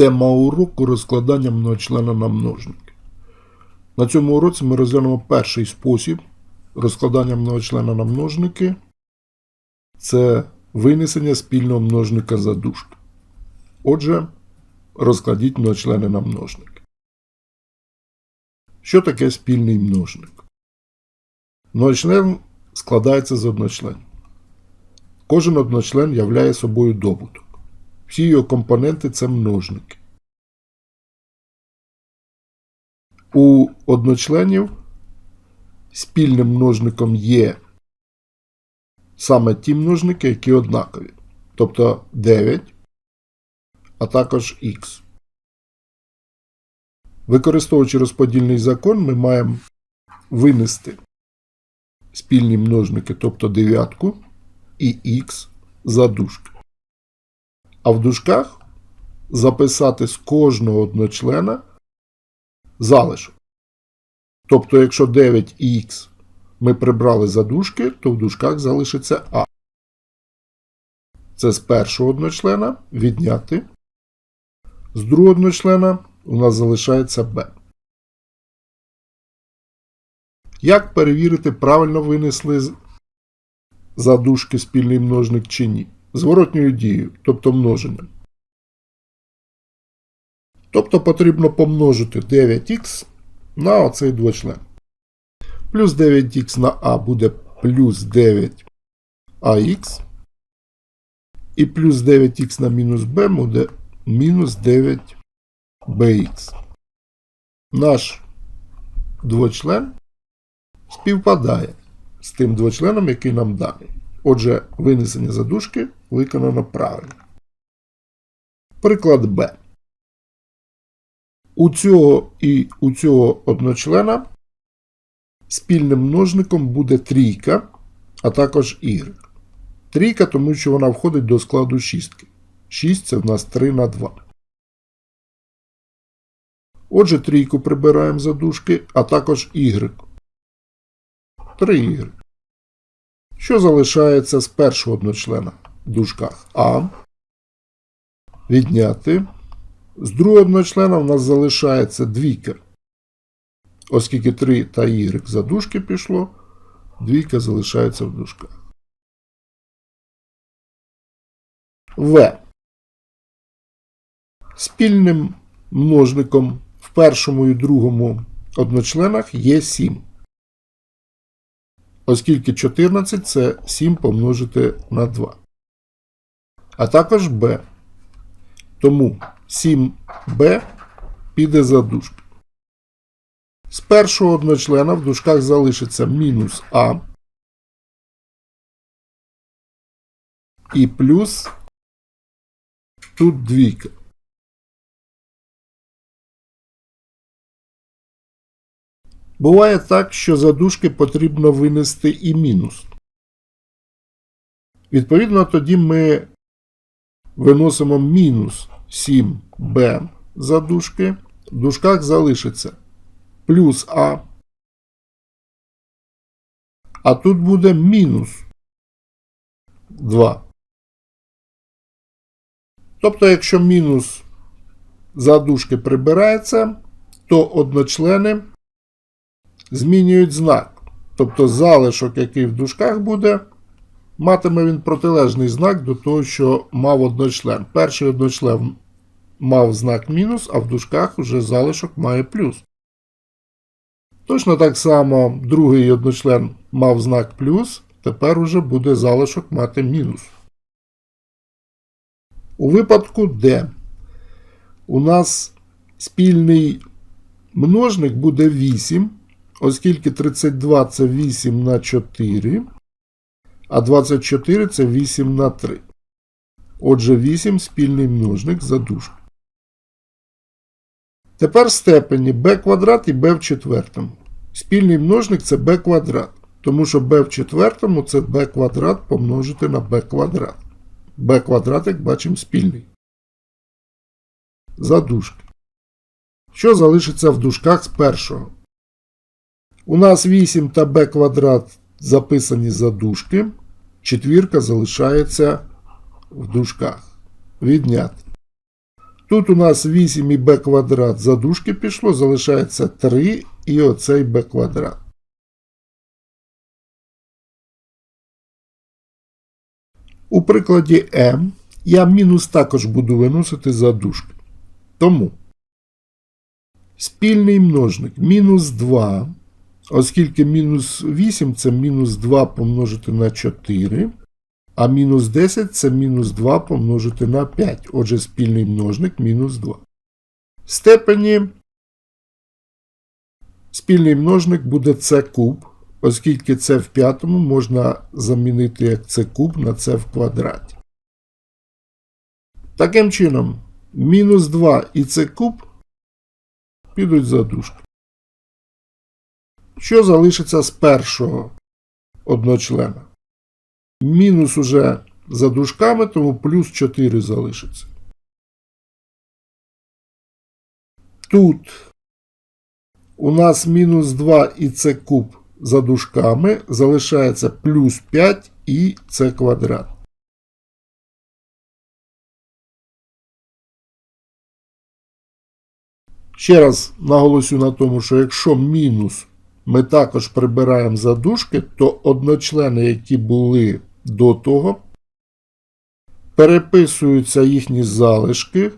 Тема уроку розкладання многочлена на множники. На цьому уроці ми розглянемо перший спосіб розкладання многочлена на множники. Це винесення спільного множника за дужки. Отже, розкладіть многочлени на множники. Що таке спільний множник? Многочлен складається з одночленів. Кожен одночлен являє собою добуток. Всі його компоненти це множники. У одночленів спільним множником є саме ті множники, які однакові. Тобто 9, а також х. Використовуючи розподільний закон, ми маємо винести спільні множники, тобто дев'ятку і х за дужки. А в дужках записати з кожного одночлена залишок. Тобто, якщо 9х ми прибрали за дужки, то в дужках залишиться А. Це з першого одночлена відняти. З другого одночлена у нас залишається Б. Як перевірити, правильно винесли за дужки спільний множник чи ні? Зворотньою дією, тобто множенням. Тобто потрібно помножити 9х на оцей двочлен. Плюс 9х на А буде плюс 9ах. І плюс 9х на мінус b буде мінус 9bx. Наш двочлен співпадає з тим двочленом, який нам даний. Отже, винесення задушки виконано правильно. Приклад Б. У цього і у цього одночлена спільним множником буде трійка, а також y. Трійка, тому що вона входить до складу шістки. 6 це в нас 3 на 2. Отже, трійку прибираємо за дужки, а також y. 3y. Що залишається з першого одночлена дужках? А. Відняти. З другого одночлена в нас залишається двійка. Оскільки 3 та y за дужки пішло, двійка залишається в дужках. В. Спільним множником в першому і другому одночленах є 7. Оскільки 14 це 7 помножити на 2. А також b. Тому 7b піде за дужки. З першого одночлена в дужках залишиться мінус а і плюс тут двійка. Буває так, що за дужки потрібно винести і мінус. Відповідно, тоді ми виносимо мінус 7b за дужки. В дужках залишиться плюс а. А тут буде мінус 2. Тобто, якщо мінус за дужки прибирається, то одночлени змінюють знак. Тобто залишок, який в дужках буде, матиме він протилежний знак до того, що мав одночлен. Перший одночлен мав знак мінус, а в дужках вже залишок має плюс. Точно так само другий одночлен мав знак плюс, тепер уже буде залишок мати мінус. У випадку, де у нас спільний множник буде 8, оскільки 32 це 8 на 4, а 24 це 8 на 3. Отже, 8 спільний множник за дужку. Тепер степені b квадрат і b в четвертому. Спільний множник це b квадрат, тому що b в четвертому це b квадрат помножити на b квадрат. b квадрат, як бачимо, спільний. За дужки. Що залишиться в дужках з першого? У нас 8 та b квадрат записані за дужки. Четвірка залишається в дужках. Відняти. Тут у нас 8 і b квадрат задушки пішло, залишається 3 і оцей b квадрат. У прикладі m я мінус також буду виносити задушки. Тому спільний множник мінус 2, оскільки мінус 8 це мінус 2 помножити на 4, а мінус 10 це мінус 2 помножити на 5. Отже, спільний множник мінус 2. Степені спільний множник буде c куб, оскільки це в п'ятому можна замінити як c куб на c в квадраті. Таким чином, мінус 2 і c куб підуть за дужки. Що залишиться з першого одночлена? Мінус уже за дужками, тому плюс 4 залишиться. Тут у нас мінус 2 і це куб за дужками, залишається плюс 5 і це квадрат. Ще раз наголосю на тому, що якщо мінус ми також прибираємо за дужки, то одночлени, які були до того, переписуються їхні залишки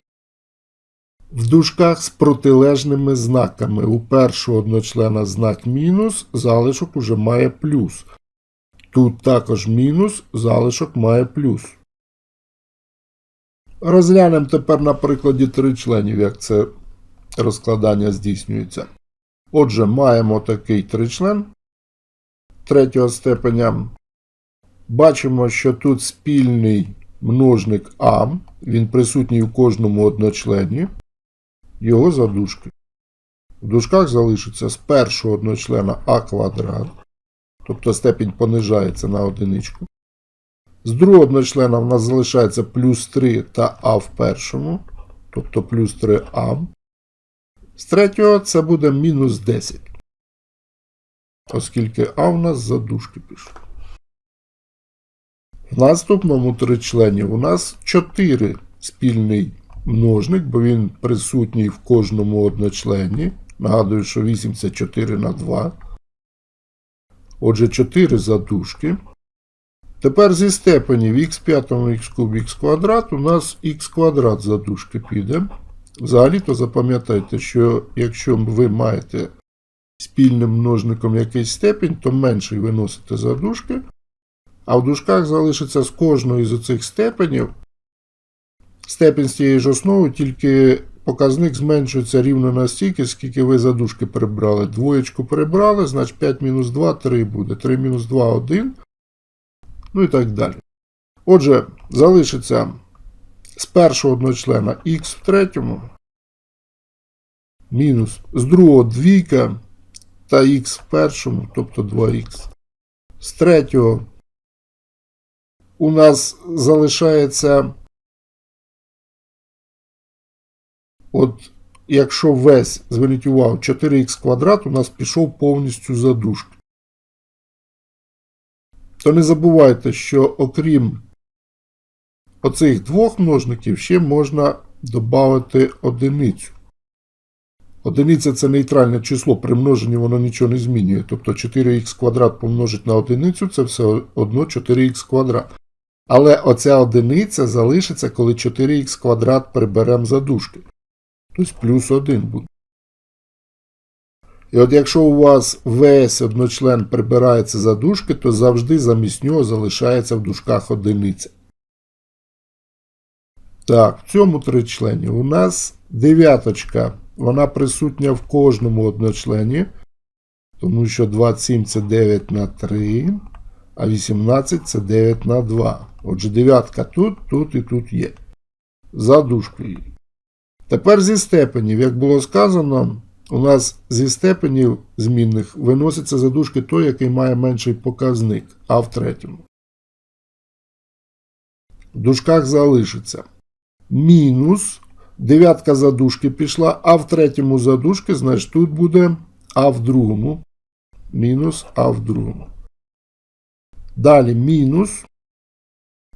в дужках з протилежними знаками. У першого одночлена знак мінус, залишок уже має плюс. Тут також мінус, залишок має плюс. Розглянемо тепер на прикладі тричленів, як це розкладання здійснюється. Отже, маємо такий тричлен третього степеня. Бачимо, що тут спільний множник А, він присутній у кожному одночлені, його задушки. В дужках залишиться з першого одночлена А квадрат, тобто степінь понижається на одиничку. З другого одночлена в нас залишається плюс 3 та А в першому, тобто плюс 3А. З третього це буде мінус 10. Оскільки А в нас за дужки пішло. В наступному тричлені у нас 4 спільний множник, бо він присутній в кожному одночлені. Нагадую, що 8 це 4 на 2. Отже, 4 задушки. Тепер зі степенів х 5 х куб х квадрат у нас х квадрат задушки піде. Взагалі-то запам'ятайте, що якщо ви маєте спільним множником якийсь степінь, то менший виносите за дужки, а в дужках залишиться з кожної з оцих степенів степінь з тієї ж основи, тільки показник зменшується рівно настільки, скільки ви за дужки прибрали. Двоєчку прибрали, значить 5 мінус 2 3 буде. 3 мінус 2 1. Ну і так далі. Отже, залишиться з першого одночлена х в третьому, мінус з другого двійка та х в першому, тобто 2х. З третього у нас залишається, от якщо весь, зверніть увагу, 4х квадрат у нас пішов повністю за дужки. То не забувайте, що окрім оцих двох множників ще можна додати одиницю. Одиниця це нейтральне число, при множенні воно нічого не змінює. Тобто 4х квадрат помножить на одиницю це все одно 4х квадрат. Але оця одиниця залишиться, коли 4х квадрат приберемо за дужки. Тобто плюс 1 буде. І от якщо у вас весь одночлен прибирається за дужки, то завжди замість нього залишається в дужках одиниця. Так, в цьому тричлені у нас дев'яточка. Вона присутня в кожному одночлені, тому що 27 це 9 на 3, а 18 це 9 на 2. Отже, дев'ятка тут, тут і тут є. За дужкою. Тепер зі степенів, як було сказано, у нас зі степенів змінних виноситься за дужки той, який має менший показник, а в третьому. В дужках залишиться мінус. Дев'ятка задушки пішла, а в третьому задушки, значить тут буде А в другому. Мінус А в другому. Далі мінус.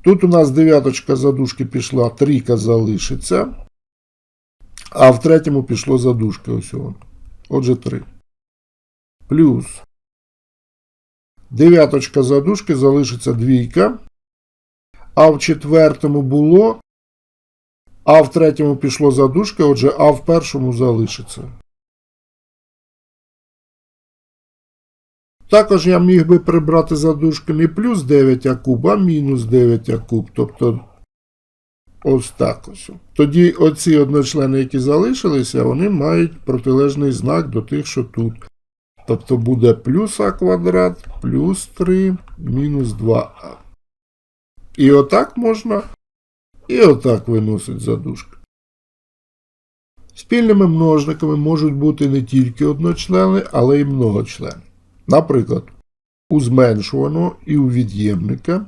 Тут у нас дев'яточка задушки пішла, трійка залишиться. А в третьому пішло задушки ось воно. Отже, 3. Плюс. Дев'яточка задушки залишиться двійка. А в четвертому було. А в третьому пішло задушки, отже, А в першому залишиться. Також я міг би прибрати задушки не плюс 9 а куб, а мінус 9 а куб. Тобто ось так ось. Тоді оці одночлени, які залишилися, вони мають протилежний знак до тих, що тут. Тобто буде плюс а квадрат, плюс 3, мінус 2а. І отак можна, і отак виносить задушки. Спільними множниками можуть бути не тільки одночлени, але й многочлени. Наприклад, у зменшуваного і у від'ємника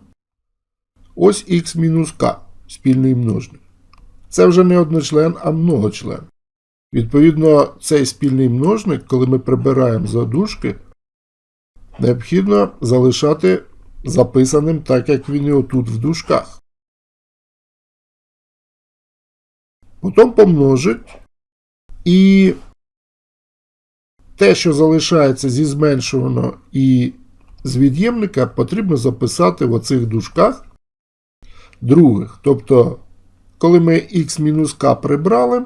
ось х-к спільний множник. Це вже не одночлен, а многочлен. Відповідно, цей спільний множник, коли ми прибираємо задушки, необхідно залишати записаним так, як він і отут в дужках. Потім помножить і те, що залишається зі зменшуваного і з від'ємника, потрібно записати в оцих дужках других. Тобто, коли ми х-к прибрали,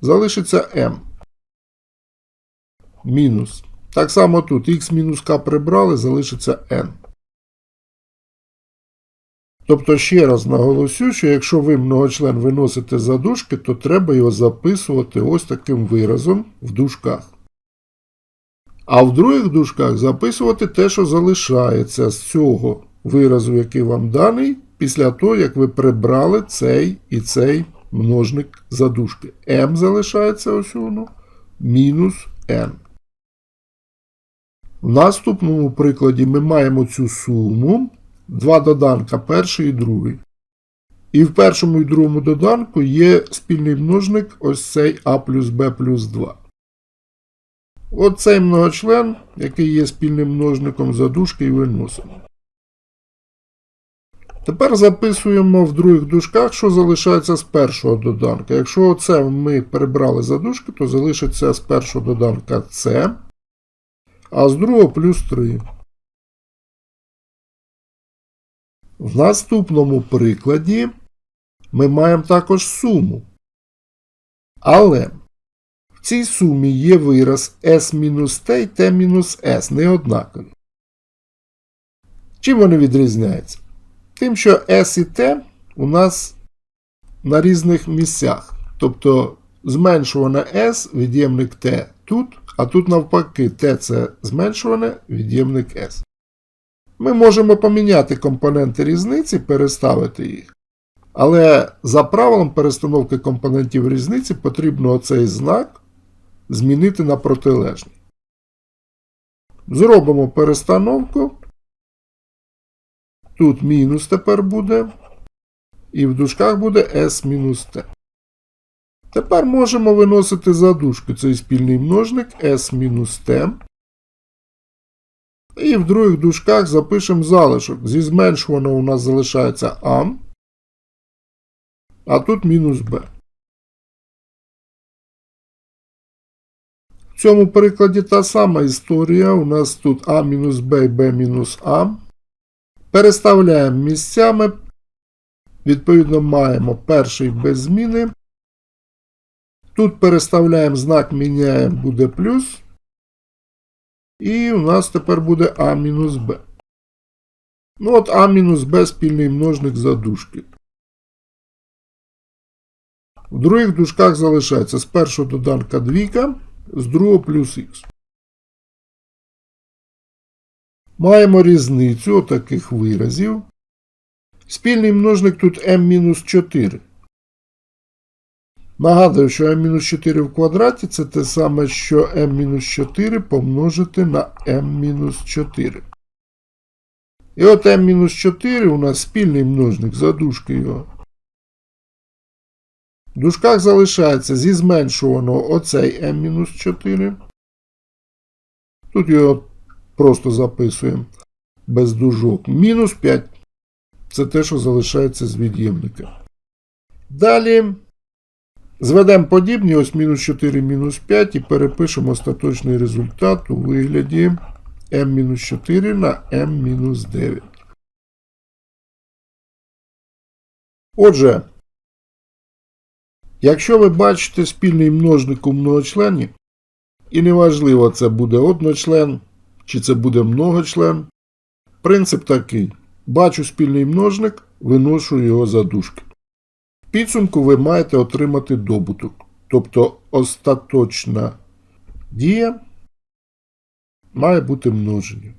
залишиться m. Мінус. Так само тут х-к прибрали, залишиться n. Тобто, ще раз наголосю, що якщо ви многочлен виносите за дужки, то треба його записувати ось таким виразом в дужках. А в других дужках записувати те, що залишається з цього виразу, який вам даний, після того, як ви прибрали цей і цей множник задушки. m залишається ось воно, мінус n. В наступному прикладі ми маємо цю суму. Два доданка, перший і другий. І в першому і другому доданку є спільний множник ось цей а плюс b плюс 2. Оцей многочлен, який є спільним множником задушки і виносимо. Тепер записуємо в других дужках, що залишається з першого доданка. Якщо оце ми перебрали задушки, то залишиться з першого доданка С, а з другого плюс 3. В наступному прикладі ми маємо також суму. Але в цій сумі є вираз S-T і T-S неоднакові. Чим вони відрізняються? Тим, що S і T у нас на різних місцях. Тобто зменшуване S, від'ємник T тут, а тут навпаки T це зменшуване від'ємник S. Ми можемо поміняти компоненти різниці, переставити їх. Але за правилом перестановки компонентів різниці потрібно оцей знак змінити на протилежний. Зробимо перестановку. Тут мінус тепер буде. І в дужках буде S-T. Тепер можемо виносити за дужки цей спільний множник S-T. І в других дужках запишемо залишок. Зі зменшуваного у нас залишається А. А тут мінус Б. В цьому прикладі та сама історія. У нас тут А мінус Б і Б мінус А. Переставляємо місцями. Відповідно, маємо перший без зміни. Тут переставляємо знак, міняємо, буде плюс. І у нас тепер буде А мінус Б. Ну от А мінус Б спільний множник задушки. В других дужках залишається з першого доданка двійка, з другого плюс х. Маємо різницю отаких виразів. Спільний множник тут m-4. Нагадую, що m-4 в квадраті це те саме, що m-4 помножити на m-4. І от m-4 у нас спільний множник за дужки його. В дужках залишається зі зменшуваного оцей m-4. Тут його просто записуємо без дужок. Мінус 5. Це те, що залишається з від'ємника. Далі Зведемо подібні, ось мінус 4, мінус 5 і перепишемо остаточний результат у вигляді m-4 на m-9. Отже, якщо ви бачите спільний множник у многочленів, і неважливо, це буде одночлен чи це буде многочлен, принцип такий. Бачу спільний множник, виношу його за дужки. Підсумку ви маєте отримати добуток. Тобто остаточна дія має бути множення.